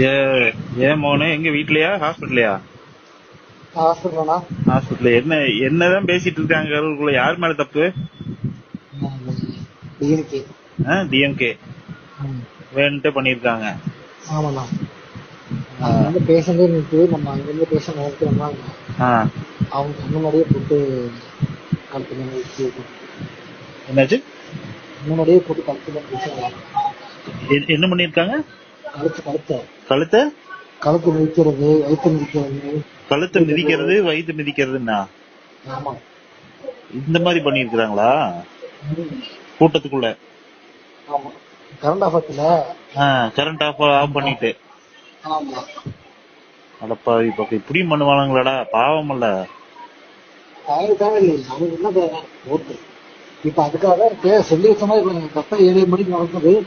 ஏ ஏன் மோனே எங்க வீட்லயா? ஹாஸ்பிட்டலையா ஹாஸ்பிட்டலா ஹாஸ்பிட்டல் என்ன என்னதான் பேசிட்டு இருக்காங்க அவர்களுக்குள்ள யார் மேல தப்பு? டிஎன்கே டிஎம்கே வேணுன்ட்டே பண்ணிருக்காங்க ஆமாண்ணா. வந்து பேஷண்டே நிற்கு நம்ம பேஷண்ட் நிறுத்துறோம்னா ஆ, அவங்க முன்னாடியே போட்டு மேல வச்சு என்னாச்சு? முன்னாடியே போட்டு வச்சு எ- என்ன பண்ணிருக்காங்க கழுத்து கழுத்த. கழுத்தை? கழுத்து மிதிக்கிறது வயிற்று மிதிக்கிறது. கழுத்தை மிதிக்கிறது வயிற்று மிதிக்கிறதுன்னா? ஆமா. இந்த மாதிரி பண்ணிருக்காங்களா ம். கூட்டத்துக்குள்ள? ஆமா. கரண்ட் ஆஃபத்துல கரண்ட் ஆஃப் ஆஃப் பண்ணிட்டு. ஆமா. அடப்பா இப்ப இப்படியும் பண்ணுவானுங்களாடா பாவம் இல்ல. இப்ப அதுக்காக இருக்கு சொல்லி வச்ச மாதிரி கரெக்டா ஏழு மணிக்கு நடக்குது.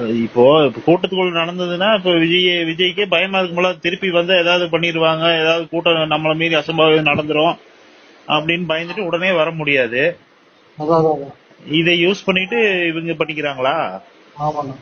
இப்போ கூட்டத்துக்குள்ள நடந்ததுன்னா இப்ப விஜய் விஜய்க்கே பயமா இருக்கும்போல திருப்பி வந்து ஏதாவது பண்ணிடுவாங்க ஏதாவது கூட்டம் நம்மள மீறி அசம்பாவிதம் நடந்துரும் அப்படின்னு பயந்துட்டு உடனே வர முடியாது. இதை யூஸ் பண்ணிட்டு இவங்க பண்ணிக்கிறாங்களா? ஆமாண்ணா.